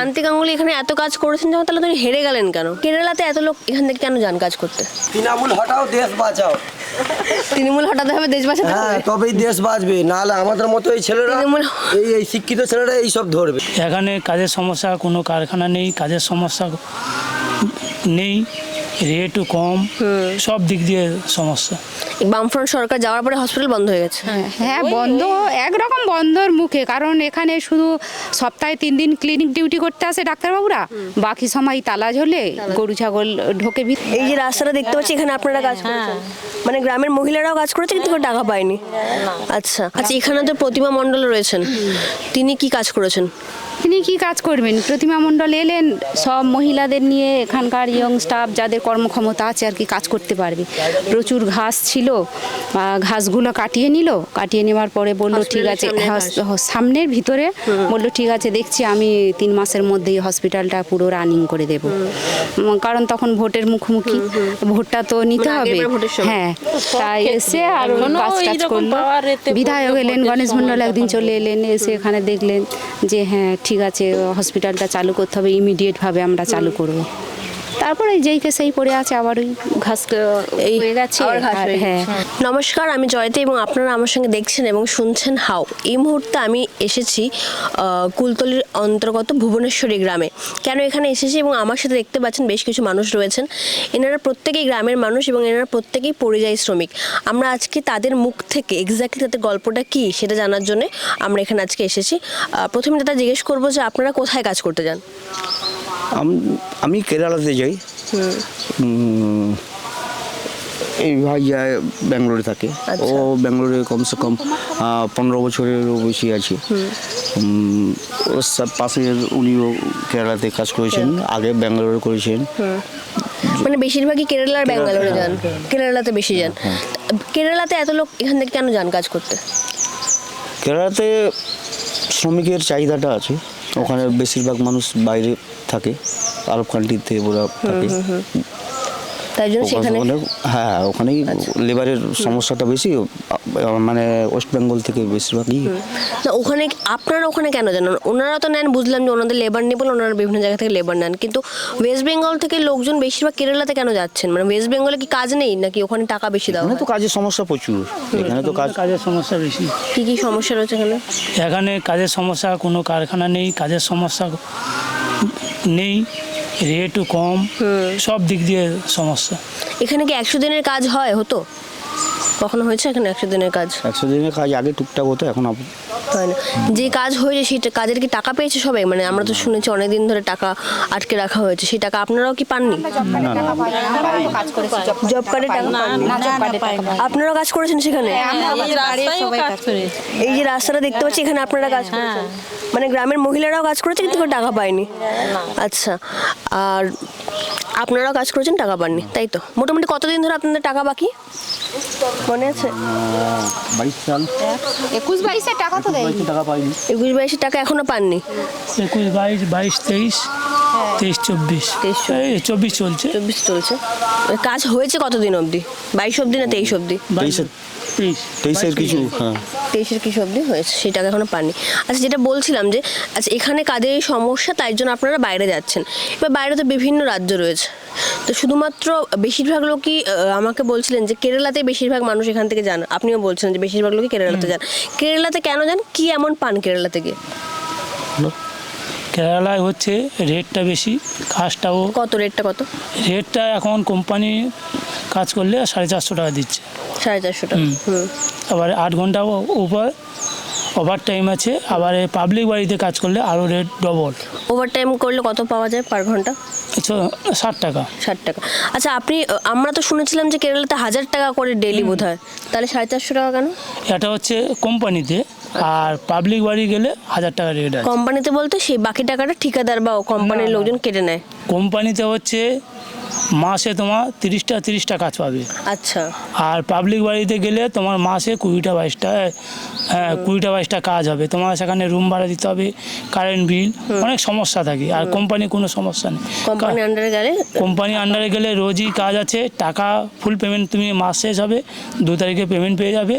ক্রান্তি গাঙ্গুলি এখানে এত কাজ করেছেন যখন তাহলে তুমি হেরে গেলেন কেন? কেরালাতে এত লোক এখান থেকে কেন যান কাজ করতে? তৃণমূল হটাও দেশ বাঁচাও। তৃণমূল হটাতে হবে দেশ বাঁচাতে হ্যাঁ তবেই দেশ বাঁচবে। নাহলে আমাদের মতো এই ছেলেরা তৃণমূল- এই এই শিক্ষিত ছেলেরা এই সব ধরবে। এখানে কাজের সমস্যা কোনো কারখানা নেই কাজের সমস্যা নেই। রেটও কম সব দিক দিয়ে সমস্যা। বামফ্রন্ট সরকার যাওয়ার পরে হসপিটাল বন্ধ হয়ে গেছে? হ্যাঁ বন্ধ একরকম বন্ধর মুখে কারণ এখানে শুধু সপ্তাহে তিন দিন ক্লিনিক ডিউটি করতে আসে ডাক্তারবাবুরা বাকি সময় তালা ঝোলে গরু ছাগল ঢোকে ভিতরে এই যে রাস্তাটা দেখতে পাচ্ছি এখানে আপনারা কাজ করেছেন। মানে গ্রামের মহিলারাও কাজ করেছে কিন্তু টাকা পায়নি। আচ্ছা আচ্ছা এখানে তো প্রতিমা মণ্ডল রয়েছেন। তিনি কি কাজ করেছেন? তিনি কি কাজ করবেন? প্রতিমা মণ্ডল এলেন সব মহিলাদের নিয়ে এখানকার ইয়ং স্টাফ যাদের কর্মক্ষমতা আছে আর কি কাজ করতে পারবে। প্রচুর ঘাস ছিল ঘাসগুলো কাটিয়ে নিল কাটিয়ে নেওয়ার পরে বলল ঠিক আছে সামনের ভিতরে বলল ঠিক আছে দেখছি আমি তিন মাসের মধ্যেই হসপিটালটা পুরো রানিং করে দেব। কারণ তখন ভোটের মুখোমুখি। ভোটটা তো নিতে মানে হবে। হ্যাঁ তাই এসে আর কাজ টাজ করল। বিধায়ক এলেন গণেশ মন্ডল একদিন চলে এলেন এসে এখানে দেখলেন যে হ্যাঁ ঠিক আছে হসপিটালটা চালু করতে হবে ইমিডিয়েটভাবে আমরা চালু করব। তারপরে যেই কে সেই পড়ে আছে আবার ওই ঘাস এই হয়ে গেছে। হ্যাঁ নমস্কার আমি জয়তে এবং আপনারা আমার সঙ্গে দেখছেন এবং শুনছেন হাও। এই মুহূর্তে আমি এসেছি কুলতলির অন্তর্গত ভুবনেশ্বরী গ্রামে। কেন এখানে এসেছি এবং আমার সাথে দেখতে পাচ্ছেন বেশ কিছু মানুষ রয়েছেন। এনারা প্রত্যেকেই গ্রামের মানুষ এবং এনারা প্রত্যেকেই পরিযায়ী শ্রমিক। আমরা আজকে তাদের মুখ থেকে এক্স্যাক্টলি তাদের গল্পটা কি সেটা জানার জন্য আমরা এখানে আজকে এসেছি। প্রথমে দাদা জিজ্ঞেস করব যে আপনারা কোথায় কাজ করতে যান? আম- কেরালাতে যাই। এই ভাই যায় ব্যাঙ্গালোরে থাকে। ও ব্যাঙ্গালোরে কমসে কম পনেরো বছরেরও বেশি আছে। ওর সব পাশে উনিও কেরালাতে কাজ করেছেন আগে ব্যাঙ্গালোরে করেছেন। মানে বেশিরভাগই কেরালা আর ব্যাঙ্গালোরে যান। কেরালাতে বেশি যান। কেরালাতে এত লোক এখান থেকে কেন যান কাজ করতে? কেরালাতে শ্রমিকের চাহিদাটা আছে। ওখানে বেশিরভাগ মানুষ বাইরে থাকে আরব কান্ট্রিতে ওরা থাকে। তাই জন্য সেখানে হ্যাঁ ওখানেই লেবারের সমস্যাটা বেশি মানে ওয়েস্ট বেঙ্গল থেকে বেশিরভাগই। না ওখানে আপনারা ওখানে কেন যান? ওনারা তো নেন বুঝলাম যে ওনাদের লেবার নেই বলে ওনারা বিভিন্ন জায়গা থেকে লেবার নেন। কিন্তু ওয়েস্ট বেঙ্গল থেকে লোকজন বেশিরভাগ কেরালাতে কেন যাচ্ছেন? মানে ওয়েস্ট বেঙ্গলে কি কাজ নেই নাকি ওখানে টাকা বেশি দেওয়া এখানে তো কাজের সমস্যা প্রচুর। এখানে তো কাজ কাজের সমস্যা বেশি। কি কি সমস্যা রয়েছে এখানে? এখানে কাজের সমস্যা কোনো কারখানা নেই কাজের সমস্যা নেই রেটও কম সব দিক দিয়ে সমস্যা। এখানে কি একশো দিনের কাজ হয়? হতো? কখনো হয়েছে এখানে একশো দিনের কাজ? একশো দিনের কাজ আগে টুকটাক হতো এখন আপ- হয় না যে কাজ হয়েছে সেই কাজের কি টাকা পেয়েছে সবাই মানে আমরা তো শুনেছি অনেকদিন ধরে টাকা আটকে রাখা হয়েছে সেই টাকা আপনারাও কি পাননি জব কার্ডের টাকা পাননি? আপনারাও কাজ করেছেন সেখানে এই রাস্তায়ও কাজ করে এই যে রাস্তাটা দেখতে পাচ্ছি এখানে আপনারা কাজ করেছেন মানে গ্রামের মহিলারাও কাজ করেছে কিন্তু কেউ টাকা পায়নি আচ্ছা আর আপনারাও কাজ করেছেন টাকা পাননি তাই তো মোটামুটি কতদিন ধরে আপনাদের টাকা বাকি মনে আছে বাইশ সাল একুশ বাইশে টাকা তো টাকা পাইনি। একুশ বাইশের টাকা এখনও পাননি। একুশ বাইশ বাইশ তেইশ তেইশ চব্বিশ। তেইশ, চব্বিশ। চলছে। চব্বিশ চলছে। কাজ হয়েছে কতদিন অবধি? বাইশ অবধি না তেইশ অবধি? বাইশ তেইশের কিছু হ্যাঁ। তেইশের কিছু অবধি হয়েছে সেই টাকা এখনও পাননি আচ্ছা যেটা বলছিলাম যে আচ্ছা এখানে কাদের এই সমস্যা তাই জন্য আপনারা বাইরে যাচ্ছেন। এবার বাইরে তো বিভিন্ন রাজ্য রয়েছে। তো শুধুমাত্র বেশিরভাগ লোকই আহ, আমাকে বলছিলেন যে কেরালাতে বেশিরভাগ মানুষ এখান থেকে যান। আপনিও বলছিলেন যে বেশিরভাগ লোকই কেরালাতে যান। কেরালাতে কেন যান? কি এমন পান কেরালা থেকে কেরালায় হচ্ছে রেটটা বেশি কাজটাও কত রেটটা কত? রেটটা এখন কোম্পানি কাজ করলে সাড়ে চারশো টাকা দিচ্ছে। সাড়ে চারশো টাকা আবার আট ঘণ্টা উপর ওভার টাইম আছে। আবার পাবলিক বাড়িতে কাজ করলে আরও রেট ডবল ওভার টাইম করলে কত পাওয়া যায় পার ঘণ্টা? ষাট টাকা। ষাট টাকা। আচ্ছা আপনি আমরা তো শুনেছিলাম যে কেরালাতে হাজার টাকা করে ডেলি বোধ হয় তাহলে সাড়ে চারশো টাকা কেন? এটা হচ্ছে কোম্পানিতে আর পাবলিক বাড়ি গেলে হাজার টাকা রেট আছে। কোম্পানিতে বলতে সেই বাকি টাকাটা ঠিকাদার বা কোম্পানির লোকজন কেটে নেয়। কোম্পানিতে হচ্ছে মাসে তোমার তিরিশটা তিরিশটা কাজ পাবে। আচ্ছা। আর পাবলিক বাড়িতে গেলে তোমার মাসে কুড়িটা বাইশটা হ্যাঁ কুড়িটা বাইশটা কাজ হবে। তোমার সেখানে রুম ভাড়া দিতে হবে কারেন্ট বিল অনেক সমস্যা থাকে আর কোম্পানি কোনো সমস্যা নেই। কোম্পানি আন্ডারে গেলে কোম্পানি আন্ডারে গেলে রোজই কাজ আছে টাকা ফুল পেমেন্ট তুমি মাস শেষ হবে দু তারিখে পেমেন্ট পেয়ে যাবে।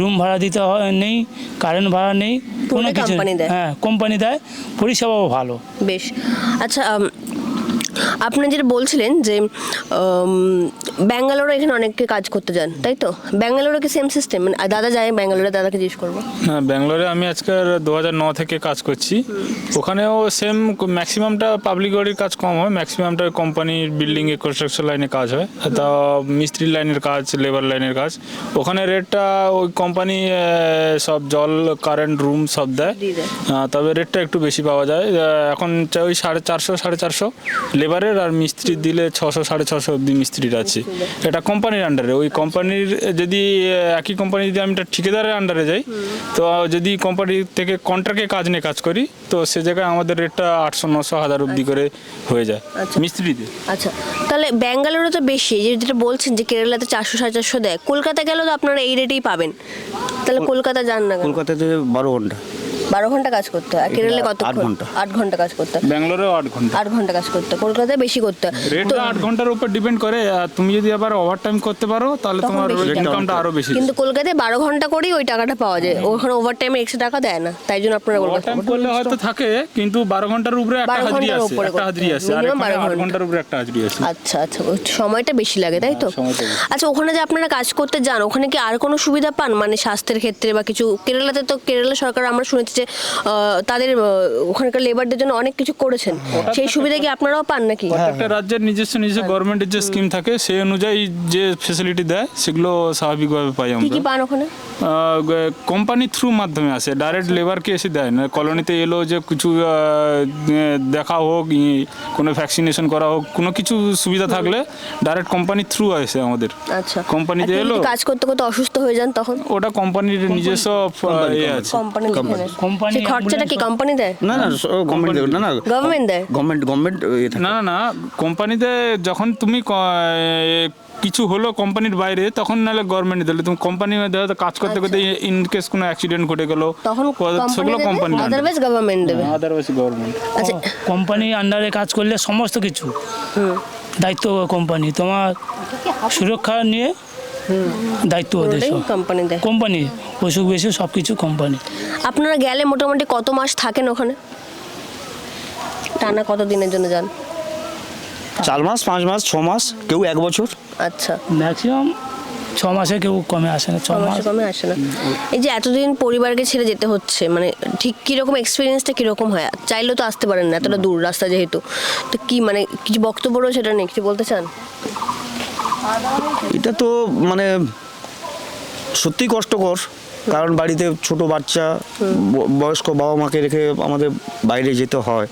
রুম ভাড়া দিতে হয় নেই কারেন্ট ভাড়া নেই কোনো কিছু হ্যাঁ কোম্পানি দেয় পরিষেবাও ভালো। বেশ। আচ্ছা আপনি যেটা বলছিলেন যে ব্যাঙ্গালোরে এখানে অনেকে কাজ করতে যান তাই তো? ব্যাঙ্গালোরে কি সেম সিস্টেম মানে দাদা যায় ব্যাঙ্গালোরে দাদাকে জিজ্ঞেস করব। হ্যাঁ ব্যাঙ্গালোরে আমি আজকের দু হাজার ন থেকে কাজ করছি। ওখানেও সেম ম্যাক্সিমামটা পাবলিক গাড়ির কাজ কম হয় ম্যাক্সিমামটা কোম্পানির বিল্ডিংয়ে কনস্ট্রাকশন লাইনে কাজ হয়। তা মিস্ত্রি লাইনের কাজ লেবার লাইনের কাজ। ওখানে রেটটা ওই কোম্পানি সব জল কারেন্ট রুম সব দেয়। তবে রেটটা একটু বেশি পাওয়া যায়। এখন ওই সাড়ে চারশো সাড়ে চারশো। লেবারের আর মিস্ত্রি দিলে ছশো সাড়ে ছশো অব্দি মিস্ত্রির আছে। এটা কোম্পানির আন্ডারে। ওই কোম্পানির যদি একই কোম্পানি যদি আমি একটা ঠিকাদারের আন্ডারে যাই তো যদি কোম্পানি থেকে কন্ট্রাক্টে কাজ নিয়ে কাজ করি তো সে জায়গায় আমাদের রেটটা আটশো নশো হাজার অব্দি করে হয়ে যায় আচ্ছা। মিস্ত্রিদের। আচ্ছা। তাহলে ব্যাঙ্গালোরে তো বেশি যেটা বলছেন যে কেরালাতে চারশো সাড়ে চারশো দেয় কলকাতা গেলেও তো আপনারা এই রেটেই পাবেন। তাহলে কলকাতা যান না কলকাতাতে বারো ঘণ্টা। বারো ঘণ্টা কাজ করতে হয়। আর কেরালে কত আট ঘণ্টা। আট ঘণ্টা কাজ করতে হয়। ব্যাঙ্গালোরেও আট ঘণ্টা। আট ঘণ্টা কাজ করতে হয়। কলকাতায় বেশি করতে হয়। রেটটা আট ঘণ্টার উপর ডিপেন্ড করে আর তুমি যদি আবার ওভার টাইম করতে পারো তাহলে তোমার ইনকামটা আরও বেশি। কিন্তু কলকাতায় বারো ঘণ্টা করেই ওই টাকাটা পাওয়া যায়। ওখানে ওভার টাইমে এক্সট্রা টাকা দেয় না। তাই জন্য আপনারা ওভার টাইম করলে হয়তো থাকে কিন্তু বারো ঘণ্টার উপরে একটা 12 হাজরি ঘণ্টার আছে একটা হাজরি হবে। আছে। আর এখানে 12 আট ঘণ্টা। ঘণ্টার উপরে একটা হাজরি আছে। আচ্ছা আচ্ছা। সময়টা বেশি লাগে তাই তো? আচ্ছা ওখানে যে আপনারা কাজ করতে যান ওখানে কি আর কোনো সুবিধা পান? মানে স্বাস্থ্যের ক্ষেত্রে বা কিছু? কেরালাতে তো কেরালা সরকার আমরা শুনেছি যে তাদের ওখানকার লেবারদের জন্য অনেক কিছু করেছেন। সেই সুবিধা কি আপনারাও পান নাকি? প্রত্যেকটা রাজ্যের নিজস্ব নিজস্ব গভর্নমেন্টের যে স্কিম থাকে সেই অনুযায়ী যে ফেসিলিটি দেয় সেগুলো স্বাভাবিকভাবে পাই আমরা কি পান ওখানে? কোম্পানি থ্রু মাধ্যমে আসে। ডাইরেক্ট লেবারকে এসে দেয়। না কলোনিতে এলো যে কিছু আহ, দেখা হোক কোনো ভ্যাকসিনেশন করা হোক কোনো কিছু সুবিধা থাকলে ডাইরেক্ট কোম্পানি থ্রু আসে আমাদের। আচ্ছা। কোম্পানিতে এলো কাজ করতে করতে অসুস্থ হয়ে যান তখন? ওটা কোম্পানির নিজস্ব ইয়ে আছে। কোম্পানি কোম্পানি খরচাটা কি কোম্পানি দেয়? না না গভর্নমেন্ট না না গভর্নমেন্ট দেয়? গভর্নমেন্ট গভর্নমেন্ট না না না কোম্পানিতে যখন তুমি কিছু হলো কোম্পানির বাইরে তখন নাহলে গভর্নমেন্ট দিলে। তুমি কোম্পানি কাজ করতে করতে ইন কেস কোনো অ্যাক্সিডেন্ট ঘটে গেল তখন সেগুলো কোম্পানি আদারওয়াইজ গভর্নমেন্ট দেবে। আদারওয়াইজ গভর্নমেন্ট আচ্ছা। কোম্পানি আন্ডারে কাজ করলে সমস্ত কিছু। দায়িত্ব কোম্পানি তোমার সুরক্ষা নিয়ে দায়িত্ব ওদের সব। কোম্পানি দেয় কোম্পানি অসুখ বেশি সব কিছু কোম্পানি আপনারা গেলে মোটামুটি কত মাস থাকেন ওখানে? টানা কত দিনের জন্য যান? চার মাস পাঁচ মাস ছ মাস কেউ এক বছর। আচ্ছা। ম্যাক্সিমাম ছ মাসে কেউ কমে আসে না ছ মাস কমে আসে না। এই যে এতদিন পরিবারকে ছেড়ে যেতে হচ্ছে মানে ঠিক কীরকম এক্সপিরিয়েন্সটা কীরকম হয়? চাইলেও তো আসতে পারেন না এতটা দূর রাস্তা যেহেতু। তো কি মানে কিছু বক্তব্য রয়েছে সেটা নিয়ে কিছু বলতে চান? এটা তো মানে সত্যি কষ্টকর কারণ বাড়িতে ছোট বাচ্চা বয়স্ক বাবা মাকে রেখে আমাদের বাইরে যেতে হয়।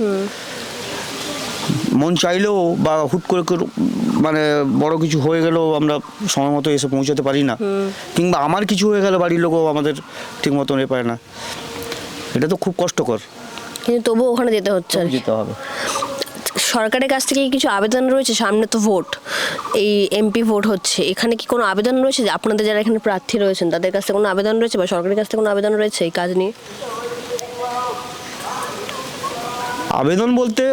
মন চাইলেও বা হুট করে মানে বড় কিছু হয়ে গেলেও আমরা সময় মতো এসে পৌঁছাতে পারি না। কিংবা আমার কিছু হয়ে গেলে বাড়ির লোকও আমাদের ঠিক মতন এ পায় না। এটা তো খুব কষ্টকর। কিন্তু তবুও ওখানে যেতে হচ্ছে। আর যেতে হবে। সরকারের কাছ থেকে কিছু আবেদন রয়েছে? সামনে তো ভোট। এই এমপি ভোট হচ্ছে। এখানে কি কোনো আবেদন রয়েছে? যে আপনাদের যারা এখানে প্রার্থী রয়েছেন তাদের কাছ থেকে কোনো আবেদন রয়েছে? বা সরকারের কাছ থেকে কোনো আবেদন রয়েছে এই কাজ নিয়ে? আবেদন বলতে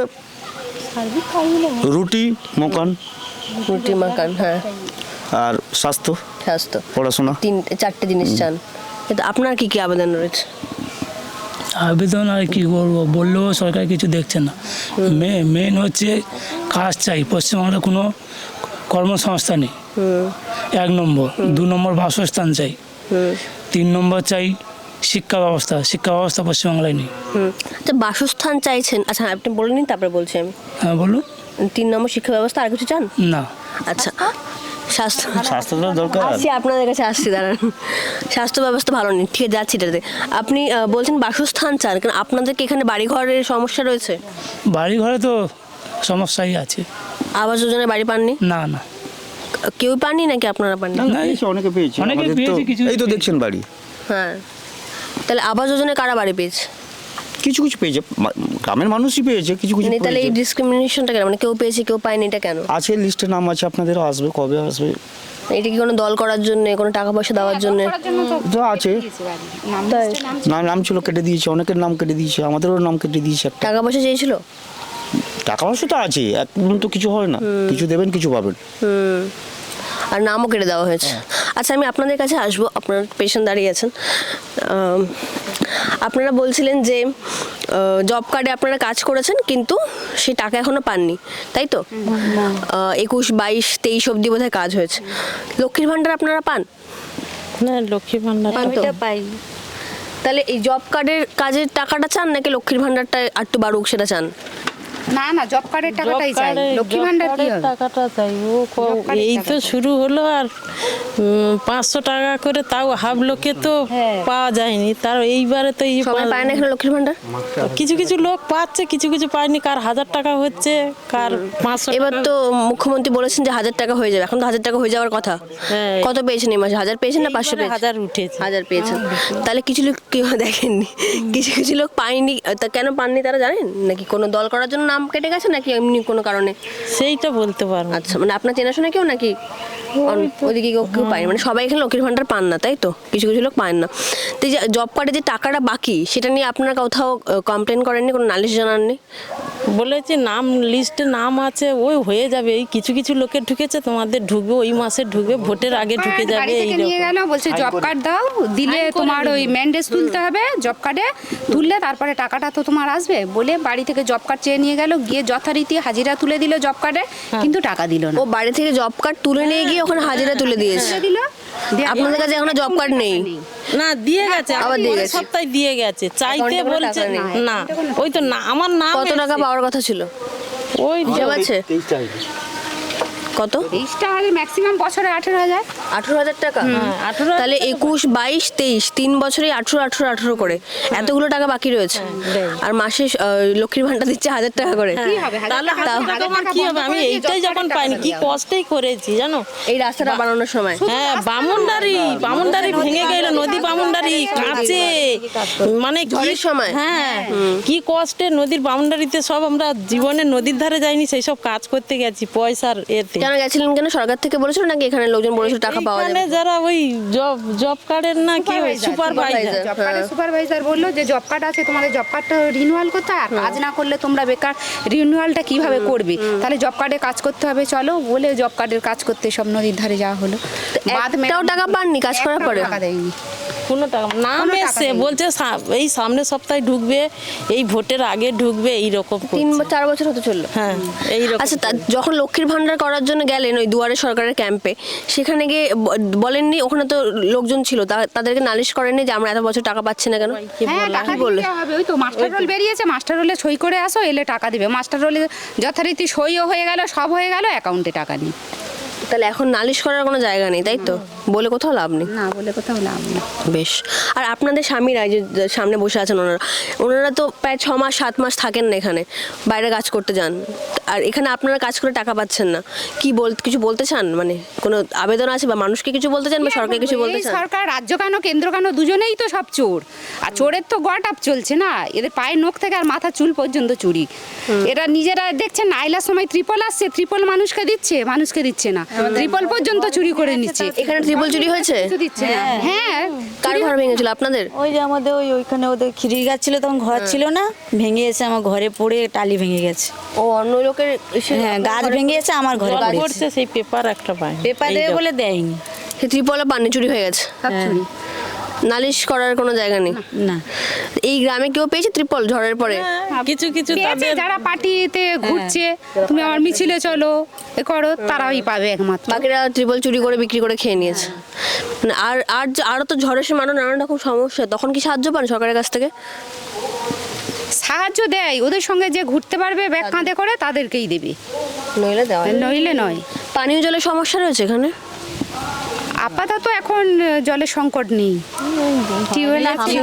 রুটি মকান। রুটি মাকান হ্যাঁ। আর স্বাস্থ্য স্বাস্থ্য। পড়াশোনা। তিন চারটে জিনিস চান। আপনার কি কি আবেদন রয়েছে? আবেদন আর কি করব? বললেও সরকার কিছু দেখছে না। মেন হচ্ছে কাজ চাই। পশ্চিমবাংলায় কোনো কর্মসংস্থা নেই। এক নম্বর। দু নম্বর বাসস্থান চাই। তিন নম্বর চাই শিক্ষা ব্যবস্থা। শিক্ষা ব্যবস্থা পশ্চিমবাংলায় নেই। হুম আচ্ছা বাসস্থান চাইছেন। আচ্ছা আপনি বলে নিন তারপরে বলছি আমি। হ্যাঁ বলুন। তিন নম্বর শিক্ষা ব্যবস্থা আর কিছু চান? না। আচ্ছা। স্বাস্থ্য। স্বাস্থ্যটা দরকার। আসছি আপনাদের কাছে আসছি দাঁড়ান। স্বাস্থ্য ব্যবস্থা ভালো নেই। ঠিক আছে যাচ্ছি এটাতে। আপনি আহ, বলছেন বাসস্থান চান কারণ আপনাদের কি এখানে বাড়ি ঘরের সমস্যা রয়েছে? বাড়ি ঘরে তো সমস্যাই আছে। আবাস যোজনায় বাড়ি পাননি? না না। কেউ পাননি নাকি আপনারা পাননি? না, পেয়েছে, অনেকে পেয়েছে। অনেকে আমাদের তো- পেয়েছে, কিছু এই তো দেখছেন বাড়ি। হ্যাঁ। তাহলে আবাস যোজনায় কারা বাড়ি পেয়েছে? কিছু কিছু পেয়েছে গ্রামের মানুষই পেয়েছে কিছু কিছু মানে তাহলে এই ডিসক্রিমিনেশনটা কেন? মানে কেউ পেয়েছে কেউ পায়নি এটা কেন? আছে লিস্টে নাম আছে আপনাদেরও আসবে কবে আসবে? এটা কি কোনো দল করার জন্য কোনো টাকা পয়সা দেওয়ার জন্য? তো আছে। নাম নাম ছিল কেটে দিয়েছে অনেকের নাম কেটে দিয়েছে আমাদেরও নাম কেটে দিয়েছে টাকা পয়সা চেয়েছিল? টাকা পয়সা তো আছে একদম তো কিছু হয় না। কিছু দেবেন কিছু পাবেন। হুম। আর নামও কেটে দেওয়া হয়েছে। আচ্ছা আমি আপনাদের কাছে আসব আপনার পেশেন্ট দাঁড়িয়ে আছেন। আপনারা বলছিলেন যে জব কার্ডে আপনারা কাজ করেছেন কিন্তু সেই টাকা এখনও পাননি তাই তো? একুশ বাইশ তেইশ অবধি বোধহয় কাজ হয়েছে। লক্ষ্মীর ভাণ্ডার আপনারা পান? না? পাই তাহলে এই জব কার্ডের কাজের টাকাটা চান নাকি লক্ষ্মীর ভাণ্ডারটা একটু বাড়ুক সেটা চান? না না জব কার্ডের টাকাটাই চাই। লক্ষ্মী ভান্ডার কি টাকাটা চাই। ও এই তো শুরু হলো আর পাঁচশো টাকা করে তাও হাফ লোকে তো হ্যাঁ। পাওয়া যায়নি। তার এইবারে তো এই সবাই পায় না এখানে লক্ষ্মীর ভাণ্ডার কিছু কিছু লোক পাচ্ছে কিছু কিছু পায়নি। কার হাজার টাকা হচ্ছে কার পাঁচশো এবার তো মুখ্যমন্ত্রী বলেছেন যে হাজার টাকা হয়ে যাবে। এখন তো হাজার টাকা হয়ে যাওয়ার কথা। হ্যাঁ। কত পেয়েছেন এই মাসে? হাজার পেয়েছেন না পাঁচশো পেয়েছেন? হাজার উঠেছে। হাজার পেয়েছেন। তাহলে কিছু লোক কেউ দেখেননি? কিছু কিছু লোক পায়নি। তা কেন পাননি তারা জানেন? নাকি কোনো দল করার জন্য নাম কেটে গেছে নাকি এমনি কোনো কারণে? সেই তো বলতে পারব আচ্ছা মানে আপনার চেনাশোনা কেউ নাকি? ওদিকে কেউ কেউ পায় মানে সবাই এখানে লক্ষ্মীর ভাণ্ডার পান না তাই তো? কিছু কিছু লোক পান না। তো যে জব কার্ডে যে টাকাটা বাকি সেটা নিয়ে আপনারা কোথাও কমপ্লেন করেননি? কোনো নালিশ জানাননি? বলেছি নাম লিস্টে নাম আছে ওই হয়ে যাবে। এই কিছু কিছু লোকের ঢুকেছে তোমাদের ঢুকবে ওই মাসে ঢুকবে ভোটের আগে ঢুকে যাবে এই নিয়ে গেল বলছে জব কার্ড দাও দিলে তোমার ওই ম্যান্ডেজ তুলতে হবে জব কার্ডে তুললে তারপরে টাকাটা তো তোমার আসবে। বলে বাড়ি থেকে জব কার্ড চেয়ে নিয়ে গেল গিয়ে যথারীতি হাজিরা তুলে দিল জব কার্ডে কিন্তু টাকা দিল না। ও বাড়ি থেকে জব কার্ড তুলে নিয়ে গিয়ে ওখানে হাজিরা তুলে দিয়েছে। তুলে দিল আপনাদের কাছে এখনও জব কার্ড নেই। না দিয়ে গেছে আবার দিয়ে গেছে। সপ্তাহে দিয়ে গেছে। চাইতে বলছে না ওই তো না আমার নাম কত টাকা পাওয়ার কথা ছিল। ওই যাওয়া আছে? কত? তেইশটা ম্যাক্সিমাম বছরে আঠেরো হাজার। আঠেরো হাজার টাকা? আঠেরো তাহলে একুশ বাইশ তেইশ তিন বছরে আঠেরো আঠেরো আঠেরো করে। এতগুলো টাকা বাকি রয়েছে। আর মাসে লক্ষ্মীর ভান্ডার দিচ্ছে হাজার টাকা করে। কি হবে হাজার তাহলে আমার কি হবে? আমি এইটাই যখন পাইনি কি কষ্টেই করেছি জানো? এই রাস্তাটা বানানোর সময়। হ্যাঁ বামুনডারি বামুনডারি ভেঙে গেল নদী বামুনডারি কাঁচে মানে কি ঝড়ের সময়? হ্যাঁ কি কষ্টে নদীর বাউন্ডারিতে সব আমরা জীবনে নদীর ধারে যাইনি সেই সব কাজ করতে গেছি পয়সার এতে। কেন গেছিলেন কেন? সরকার থেকে বলেছিল নাকি এখানে লোকজন বলেছিল টাকা পাওয়া এখানে যাবে? যারা ওই জব জব কার্ডের না কি সুপারভাইজার জব কার্ডের সুপারভাইজার বলল যে জব কার্ড আছে তোমাদের জব কার্ডটা রিনিউয়াল করতে আর কাজ না করলে তোমরা বেকার রিনিউয়ালটা কীভাবে করবে? তাহলে জব কার্ডে কাজ করতে হবে চলো বলে জব কার্ডের কাজ করতে সব নদীর ধারে যাওয়া হলো। বাদ একটাও টাকা পাননি কাজ করার পরে? টাকা দেয়নি। কোনো টাকা নাম এসছে বলছে এই সামনের সপ্তাহে ঢুকবে এই ভোটের আগে ঢুকবে এই রকম তিন। চার বছর হতে চলল। হ্যাঁ এইরকম আচ্ছা তা যখন লক্ষ্মীর ভান্ডার করার জন্য গেলেন ওই দুয়ারে সরকারের ক্যাম্পে সেখানে গিয়ে বলেননি? ওখানে তো লোকজন ছিল তা- তাদেরকে নালিশ করেননি যে আমরা এত বছর টাকা পাচ্ছি না কেন? কি হ্যাঁ টাকা হবে? ওই তো মাস্টার রোল বেরিয়েছে মাস্টার রোলে সই করে আসো এলে টাকা দিবে। মাস্টার রোলে যথারীতি সইও হয়ে গেল সব হয়ে গেল অ্যাকাউন্টে টাকা নেই। তাহলে এখন নালিশ করার কোনো জায়গা নেই তাই তো? বলে কোথাও লাভ নেই। না বলে কোথাও লাভ নেই। বেশ। আর আপনাদের স্বামীরা যে সামনে বসে আছেন ওনারা ওনারা তো প্রায় ছ মাস সাত মাস থাকেন না এখানে বাইরে কাজ করতে যান। আর এখানে আপনারা কাজ করে টাকা পাচ্ছেন না। কি বল কিছু বলতে চান? মানে কোনো আবেদন আছে বা মানুষকে কিছু বলতে চান বা সরকারকে কিছু বলতে চান? সরকার রাজ্য কেন কেন্দ্র কেন দুজনেই তো সব চোর। আর চোরের তো গট আপ চলছে না। এদের পায়ের নখ থেকে আর মাথা চুল পর্যন্ত চুরি। এরা নিজেরা দেখছেন আইলার সময় ত্রিপল আসছে ত্রিপল মানুষকে দিচ্ছে মানুষকে দিচ্ছে না। ত্রিপল পর্যন্ত চুরি করে নিচ্ছে। এখানে ত্রিপল চুরি হয়েছে? দিচ্ছে না। হ্যাঁ। কার ঘর ভেঙেছিল? আপনাদের? ওই যে আমাদের ওই ওইখানে ওদের খিরি গাছ ছিল তখন ঘর ছিল না। ভেঙে এসে আমার ঘরে পড়ে টালি ভেঙে গেছে। ও অন্য লোকের হ্যাঁ গাছ ভেঙে এসে আমার ঘরে পড়েছে। পড়ছে সেই পেপার একটা পায় পেপার দেবে বলে দেয়নি। সে ত্রিপলও পানি চুরি হয়ে গেছে। নালিশ করার কোনো জায়গা নেই। না এই গ্রামে কেউ পেয়েছে ত্রিপল ঝড়ের পরে? কিছু কিছু পেয়েছে তাদের যারা পার্টিতে ঘুরছে তুমি আমার মিছিলে চলো এ করো তারাই পাবে একমাত্র। বাকিরা ত্রিপল চুরি করে বিক্রি করে খেয়ে নিয়েছে। মানে আর আর আরও তো ঝড়ের সময় আরও নানান রকম সমস্যা তখন কি সাহায্য পান সরকারের কাছ থেকে? সাহায্য দেয় ওদের সঙ্গে যে ঘুরতে পারবে ব্যাগ কাঁধে করে তাদেরকেই দেবে। নইলে দেওয়া নইলে নয়। পানীয় জলের সমস্যা রয়েছে এখানে? আপাতত এখন জলের সংকট নেই। টিউবওয়েল আছে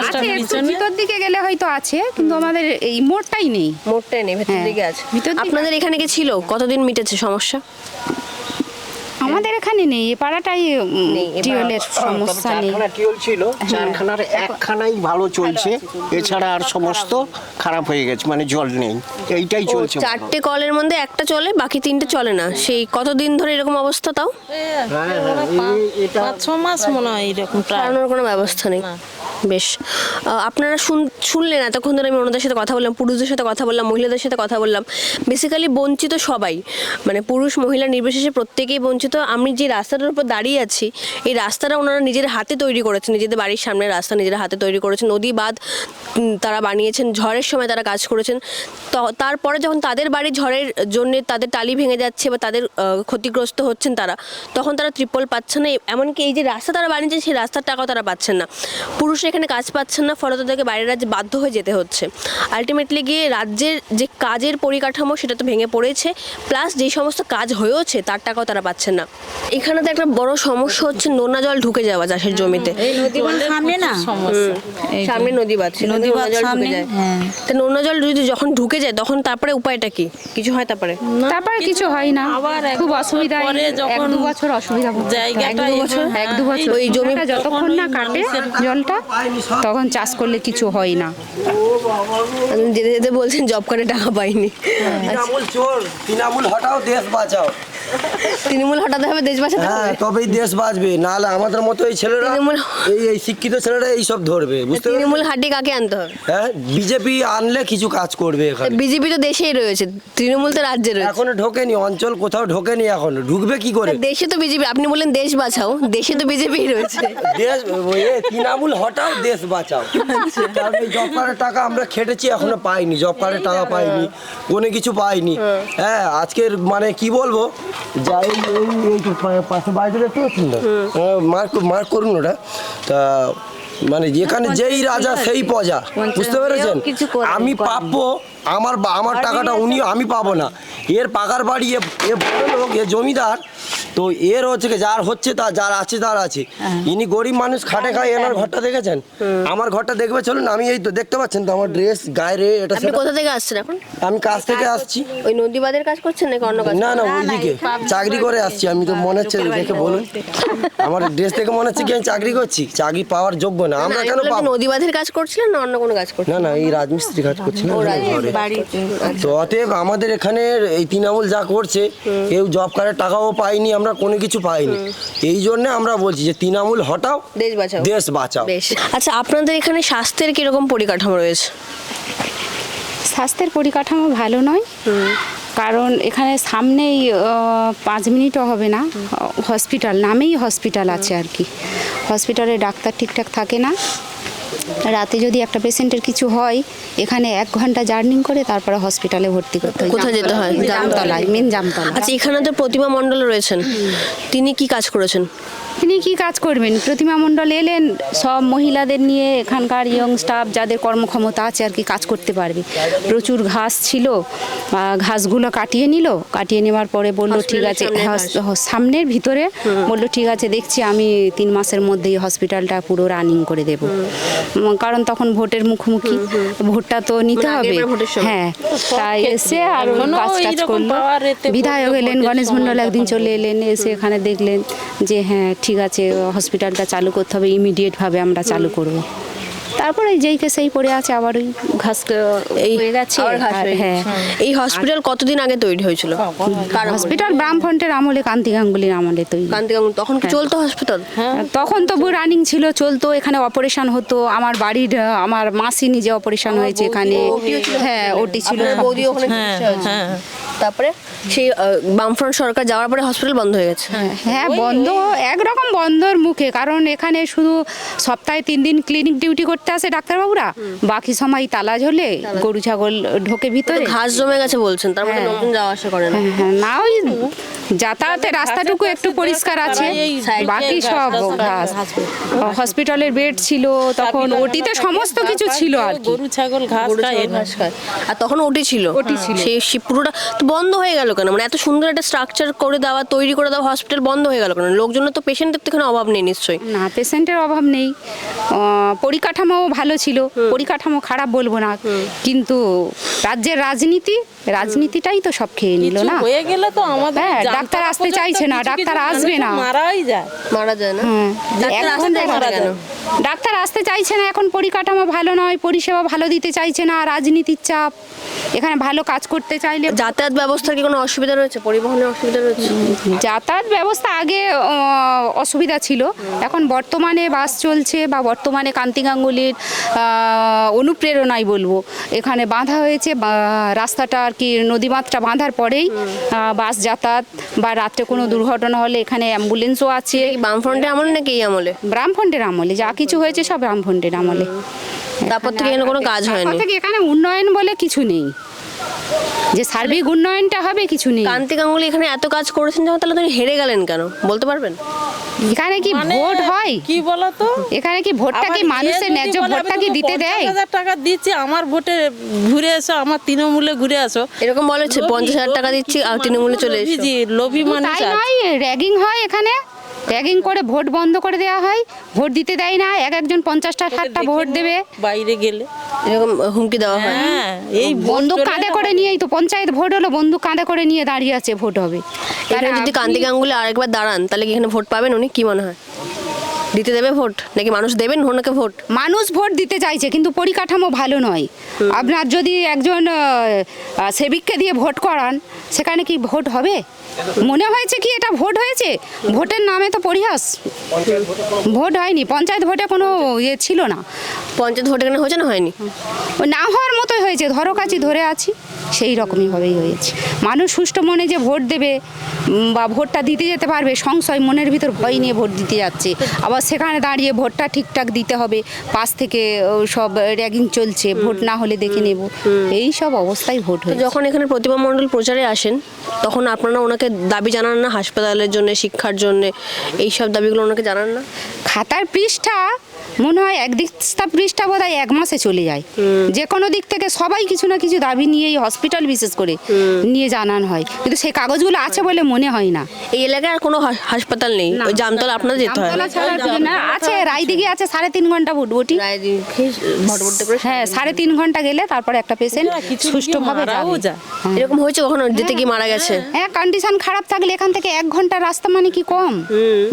আছে, ভিতর দিকে গেলে হয়তো আছে কিন্তু আমাদের এই মোড়টাই নেই। মোড়টাই নেই ভেতর হ্যাঁ, দিকে আছে। ভিতর দিকে আপনাদের এখানে কি ছিল? কতদিন মিটেছে সমস্যা? আমাদের এখানে নেই এ পাড়াটাই টিউবওয়েলের সমস্যা নেই। টিউল ছিল চারখানার একখানাই ভালো চলছে এছাড়া আর সমস্ত খারাপ হয়ে গেছে মানে জল নেই এইটাই চলছে। চারটে কলের মধ্যে একটা চলে বাকি তিনটে চলে না। সেই কতদিন ধরে এরকম অবস্থা তাও? পাঁচ ছ মাস মনে হয় এরকম কোনো ব্যবস্থা নেই। বেশ। আপনারা শুন- শুনলেন এতক্ষণ ধরে আমি ওনাদের সাথে কথা বললাম, পুরুষদের সাথে কথা বললাম, মহিলাদের সাথে কথা বললাম। বেসিক্যালি বঞ্চিত সবাই মানে পুরুষ, মহিলা নির্বিশেষে প্রত্যেকেই বঞ্চিত। আমি যে রাস্তাটার উপর দাঁড়িয়ে আছি, এই রাস্তাটা ওনারা নিজের হাতে তৈরি করেছেন, নিজেদের বাড়ির সামনে রাস্তা নিজের হাতে তৈরি করেছেন। নদী বাঁধ তারা বানিয়েছেন, ঝড়ের সময় তারা কাজ করেছেন। তো, তারপরে যখন তাদের বাড়ি ঝড়ের জন্য তাদের টালি ভেঙে যাচ্ছে বা তাদের ক্ষতিগ্রস্ত হচ্ছেন তারা, তখন তারা ত্রিপল পাচ্ছেন না। এমনকি এই যে রাস্তা তারা বানিয়েছেন সেই রাস্তার টাকাও তারা পাচ্ছেন না। পুরুষরা এখানে কাজ পাচ্ছেন না ফলে তাদেরকে বাইরের রাজ্যে বাধ্য হয়ে যেতে হচ্ছে। আলটিমেটলি গিয়ে রাজ্যের যে কাজের পরিকাঠামো সেটা তো ভেঙে পড়েছে প্লাস যেই সমস্ত কাজ হয়েওছে তার টাকাও তারা পাচ্ছেন না। এখানে তো একটা বড় সমস্যা হচ্ছে নোনা জল ঢুকে যাওয়া চাষের জমিতে। সামনে না? তো। সামনে নদী বাঁধ নদী নোনা জল ঢুকে যায়। হ্যাঁ। নোনা জল যদি যখন ঢুকে যায় তখন তারপরে উপায়টা কি? কিছু হয় তারপরে? তারপরে কিছু হয় না। আবার খুব অসুবিধা পরে এক যখন দু বছর অসুবিধা হয়। জায়গাটা এক দু বছর এভাবে- এক দু বছর। ওই জমি জমিটা যতক্ষণ না কাটে জলটা তখন চাষ করলে কিছু হয় না। যেতে যেতে বলছেন জব কার্ডে টাকা পাইনি। তৃণমূল হটাও দেশ বাঁচাও। তৃণমূল হঠাৎ হবে দেশ বাঁচাতে হ্যাঁ তবেই দেশ বাঁচবে। নাহলে আমাদের মতো এই ছেলেরা এই এই শিক্ষিত ছেলেরা এই সব ধরবে বুঝতে তৃণমূল হাড্ডি কাকে আনতে হবে? হ্যাঁ বিজেপি আনলে কিছু কাজ করবে এখানে। বিজেপি তো দেশেই রয়েছে তৃণমূল তো রাজ্যে রয়েছে। এখনও ঢোকেনি অঞ্চল কোথাও ঢোকেনি এখনও। ঢুকবে কি করে? দেশে তো বিজেপি আপনি বললেন দেশ বাঁচাও দেশে তো বিজেপি রয়েছে। দেশ তৃণমূল হটাও দেশ বাঁচাও। কারণ জব কার্ডের টাকা আমরা খেটেছি এখনও পাইনি। জব কার্ডের টাকা পাইনি কোনো কিছু পাইনি। হ্যাঁ আজকের মানে কি বলব? যাই এই এই পাশে বাড়িটা দেখতে পাচ্ছেন না হ্যাঁ, মার্ক মার্ক করুন ওটা। তা মানে যেখানে যেই রাজা সেই প্রজা। বুঝতে পেরেছেন? আমি পাবো আমার আমার টাকাটা উনি আমি পাবো না। এর পাকার বাড়ি এ বড় লোক এ জমিদার তো এর হচ্ছে কি, যার হচ্ছে তার যার আছে তার আছে। ইনি গরিব মানুষ খাটে খায় এনার ঘরটা দেখেছেন? আমার ঘরটা দেখবে চলুন আমি এই তো দেখতে পাচ্ছেন তো আমার ড্রেস গায়ে রে এটা আপনি কোথা থেকে আসছেন এখন? আমি কাজ থেকে আসছি। ওই নদীবাদের কাজ করছেন নাকি অন্য কাজ না না ওইদিকে। চাকরি করে আসছি আমি তো মনে হচ্ছে দেখে বলুন। আমার ড্রেস থেকে মনে হচ্ছে কি আমি চাকরি করছি। চাকরি পাওয়ার যোগ্য না। আমরা কেন পাবো? নদীবাদের কাজ করছিলেন না অন্য কোনো কাজ করছিলেন? না না এই রাজমিস্ত্রি কাজ করছি না তো অতএব আমাদের এখানে এই তৃণমূল যা করছে কেউ জব কার্ডের টাকাও পাইনি আমরা কোনো কিছু পাইনি। এই জন্য আমরা বলছি যে তৃণমূল হটাও দেশ বাঁচাও। দেশ বাঁচাও। বেশ। আচ্ছা আপনাদের এখানে স্বাস্থ্যের কীরকম পরিকাঠামো রয়েছে? স্বাস্থ্যের পরিকাঠামো ভালো নয়। কারণ এখানে সামনেই পাঁচ মিনিটও হবে না। হসপিটাল নামেই হসপিটাল আছে আর কি। হসপিটালে ডাক্তার ঠিকঠাক থাকে না। রাতে যদি একটা পেশেন্টের কিছু হয় এখানে এক ঘণ্টা জার্নিং করে তারপরে হসপিটালে ভর্তি করতে হয়। কোথায় যেতে হয়? জামতলায় মেন জামতলা আচ্ছা এখানে তো প্রতিমা মণ্ডল রয়েছেন। তিনি কি কাজ করেছেন? তিনি কি কাজ করবেন? প্রতিমা মণ্ডল এলেন সব মহিলাদের নিয়ে এখানকার ইয়ং স্টাফ যাদের কর্মক্ষমতা আছে আর কি কাজ করতে পারবে। প্রচুর ঘাস ছিল ঘাসগুলো কাটিয়ে নিল। কাটিয়ে নেওয়ার পরে বলল ঠিক আছে সামনের ভিতরে বলল ঠিক আছে দেখছি আমি তিন মাসের মধ্যেই হসপিটালটা পুরো রানিং করে দেব। কারণ তখন ভোটের মুখোমুখি। ভোটটা তো নিতে মানে হবে। হ্যাঁ তাই এসে আর কাজ টাজ করল। বিধায়ক এলেন গণেশ মণ্ডল একদিন চলে এলেন এসে এখানে দেখলেন যে হ্যাঁ ঠিক আছে হসপিটালটা চালু করতে হবে ইমিডিয়েটভাবে আমরা চালু করব। তারপরে যেইকে সেই পড়ে আছে আবার ওই ঘাস এই হয়ে গেছে। হয়ে হ্যাঁ। এই হসপিটাল কতদিন আগে তৈরি হয়েছিল? হসপিটাল বামফ্রন্টের আমলে কান্তি গাঙ্গুলির আমলে তৈরি। কান্তি গাঙ্গুলি তখন কি চলতো হসপিটাল তখন তবু রানিং ছিল চলতো এখানে অপারেশন হতো। আমার বাড়ির আমার মাসি নিজে অপারেশন হয়েছে এখানে। হ্যাঁ ওটি ছিল বৌদি হয়েছে। তারপরে সেই বামফ্রন্ট সরকার যাওয়ার পরে হসপিটাল বন্ধ হয়ে গেছে। হ্যাঁ বন্ধ। একরকম বন্ধর মুখে কারণ এখানে শুধু সপ্তাহে তিন দিন ক্লিনিক ডিউটি করতে আসে ডাক্তারবাবুরা? বাকি সময় তালা ঝোলে গরু ছাগল ঢোকে ভিতরে। ঘাস জমে গেছে বলছেন তার মানে হ্যাঁ। লোকজন যাওয়া আসা করে না। হ্যাঁ, হ্যাঁ, না ওই যাতায়াতের রাস্তাটুকু একটু পরিষ্কার আছে। বাকি সব ঘাস। হসপিটালের বেড ছিল তখন ওটিতে সমস্ত কিছু ছিল আর গরু ছাগল ঘাস খায় আর তখন ওটি ছিল। ওটি ছিল। সেই সে পুরোটা তো বন্ধ হয়ে গেল কেন? মানে এত সুন্দর একটা স্ট্রাকচার করে দেওয়া তৈরি করে দেওয়া হসপিটাল বন্ধ হয়ে গেল কেন? লোকজনের তো পেশেন্টের তো এখানে অভাব নেই নিশ্চয়ই। না পেশেন্টের অভাব নেই। আহ, পরিকাঠামো ভালো ছিল পরিকাঠামো খারাপ বলব না। কিন্তু রাজ্যের রাজনীতি রাজনীতিটাই তো সব খেয়ে নিল না। হয়ে গেলে তো আমাদের হ্যাঁ, ডাক্তার আসতে চাইছে না, ডাক্তার আসবে না। মারাই যায়। মারা যায় না? হ্যাঁ ডাক্তার এখন আসতে? ডাক্তার চাইছে না এখন পরিকাঠামো ভালো নয় পরিষেবা ভালো দিতে চাইছে না রাজনীতির চাপ। এখানে ভালো কাজ করতে চাইলে যাতায়াত ব্যবস্থার কি কোনো অসুবিধা রয়েছে? পরিবহনের অসুবিধা রয়েছে? যাতায়াত ব্যবস্থা আগে অসুবিধা ছিল। এখন বর্তমানে বাস চলছে বা বর্তমানে কান্তি গাঙ্গুলির অনুপ্রেরণাই বলব। এখানে বাঁধা হয়েছে রাস্তাটা আর কি নদীমাত্রা বাঁধার পরেই বাস যাতায়াত বা রাত্রে কোনো দুর্ঘটনা হলে এখানে অ্যাম্বুলেন্সও আছে। এই বামফ্রন্টে আমলে নাকি এই আমলে? ব্রাহ্মণ্ডের আমলে যা কিছু হয়েছে সব ব্রাহ্মণ্ডের আমলে। তারপর থেকে এখানে কোনো কাজ হয় হয়নি এখানে উন্নয়ন বলে কিছু নেই। যে সার্বিক উন্নয়নটা হবে কিছু নেই। কান্তি গাঙ্গুলি এখানে এত কাজ করেছেন যখন তাহলে তিনি হেরে গেলেন কেন? বলতে পারবেন? এখানে কি মানে ভোট হয়? কি বলতো? এখানে কি ভোটটা কি মানুষের ন্যায্য ভোটটা কি দিতে দেয়? 50,000 টাকা দিচ্ছি আমার ভোটে ঘুরে এসো আমার তৃণমূলে ঘুরে আসো। এরকম বলেছে পঞ্চাশ হাজার টাকা দিচ্ছি আর তৃণমূলে চলে এসো। জি- লোভী মানুষ তাই নয় র্যাগিং হয় এখানে? র্যাগিং করে ভোট বন্ধ করে দেওয়া হয়। ভোট দিতে দেয় না এক একজন পঞ্চাশটা ষাটটা ভোট দেবে। বাইরে গেলে। এরকম হুমকি দেওয়া হয়। হ্যাঁ এই বন্ধু বন্দুক কাঁধে করে নিয়েই তো পঞ্চায়েত ভোট হলো বন্দুক কাঁধে করে নিয়ে দাঁড়িয়ে আছে ভোট হবে। এখানে যদি কান্দি কান্তি গাঙ্গুলি আরেকবার দাঁড়ান তাহলে কি এখানে ভোট পাবেন উনি? কি মনে হয়? দিতে দেবে ভোট? নাকি মানুষ দেবেন ওনাকে ভোট? মানুষ ভোট দিতে চাইছে কিন্তু পরিকাঠামো ভালো নয়। আপনার যদি একজন সেবিককে দিয়ে ভোট করান সেখানে কি ভোট হবে? মনে হয়েছে কি এটা ভোট হয়েছে? ভোটের নামে তো পরিহাস। ভোট হয়নি পঞ্চায়েত ভোটে কোনো ইয়ে ছিল না। পঞ্চায়েত ভোট হয়েছে না হয়নি? না হওয়ার মতোই হয়েছে ধরো কাছি ধরে আছি। সেই রকমই ভাবেই হয়েছে। মানুষ সুষ্ঠু মনে যে ভোট দেবে বা ভোটটা দিতে যেতে পারবে সংশয় মনের ভিতর ভয় নিয়ে ভোট দিতে যাচ্ছে। আবার সেখানে দাঁড়িয়ে ভোটটা ঠিকঠাক দিতে হবে পাশ থেকে সব র্যাগিং চলছে ভোট না হলে দেখে নেব। এই সব অবস্থায় ভোট তো হয়েছে। যখন এখানে প্রতিমা মণ্ডল প্রচারে আসেন তখন আপনারা ওনাকে দাবি জানান না হাসপাতালের জন্য শিক্ষার জন্য? এই সব দাবিগুলো ওনাকে জানান না? খাতার পৃষ্ঠা মনে হয় একদিকটা পৃষ্ঠা বোধ হয় এক মাসে চলে যায়। যে কোনো দিক থেকে সবাই কিছু না কিছু দাবি নিয়ে এই হসপিটাল বিশেষ করে নিয়ে জানান হয়। কিন্তু সেই কাগজগুলো আছে বলে মনে হয় না। এই এলাকায় আর কোনো হাসপাতাল নেই। ওই জামতলা আপনাদের যেতে হয়। না আছে রায়দিঘি আছে সাড়ে তিন ঘণ্টা ভুটভুটি হ্যাঁ সাড়ে তিন ঘণ্টা গেলে তারপরে একটা পেশেন্ট সুষ্ঠুভাবে যায়। এরকম হয়েছে কখনো? যেতে গিয়ে মারা গেছে? হ্যাঁ। কন্ডিশন খারাপ থাকলে এখান থেকে এক ঘণ্টা রাস্তা মানে কি কম?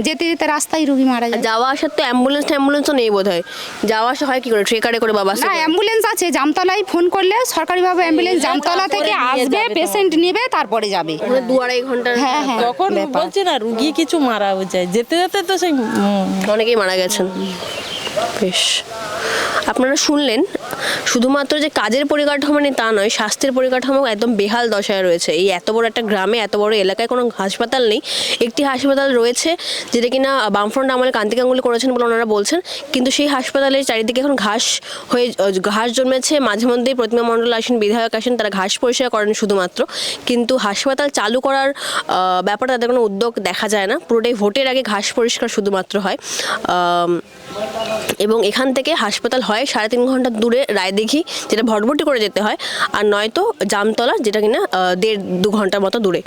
যেতে যেতে রাস্তায় রুগী মারা যায়। যাওয়া আসার তো অ্যাম্বুলেন্স অ্যাম্বুলেন্স ট্যাম্বুলেন্সও নেই বোধ হয় যাওয়া আসা হয় কি করে? ট্রেকারে করে বাবা না অ্যাম্বুলেন্স আছে জামতলায় ফোন করলে সরকারিভাবে অ্যাম্বুলেন্স জামতলা থেকে আসবে পেশেন্ট নেবে তারপরে যাবে। দু আড়াই ঘণ্টা হ্যাঁ হ্যাঁ তখন বলছে না রুগী কিছু মারা যায়। যেতে যেতে তো সেই অনেকেই মারা গেছেন। বেশ। আপনারা শুনলেন, শুধুমাত্র যে কাজের পরিকাঠামো নেই তা নয়, স্বাস্থ্যের পরিকাঠামো একদম বেহাল দশায় রয়েছে। এই এত বড় একটা গ্রামে, এত বড় এলাকায় কোনো হাসপাতাল নেই। একটি হাসপাতাল রয়েছে, যেটা কিনা বামফ্রন্ট আমলে কান্তি গাঙ্গুলি করেছেন বলে ওনারা বলছেন। কিন্তু সেই হাসপাতালের চারিদিকে এখন ঘাস হয়ে, ঘাস জন্মেছে। মাঝে মধ্যেই প্রতিমা মণ্ডল আসেন, বিধায়ক আসেন, তারা ঘাস পরিষ্কার করেন শুধুমাত্র। কিন্তু হাসপাতাল চালু করার ব্যাপারে তাদের কোনো উদ্যোগ দেখা যায় না। পুরোটাই ভোটের আগে ঘাস পরিষ্কার শুধুমাত্র হয়। এবং এখান থেকে হাসপাতাল হয় সাড়ে তিন ঘণ্টা দূরে রায়দিঘি যেটা ভটভটি করে যেতে হয়। আর নয়তো জামতলা, যেটা কিনা দেড় দু ঘণ্টার মতো দূরে।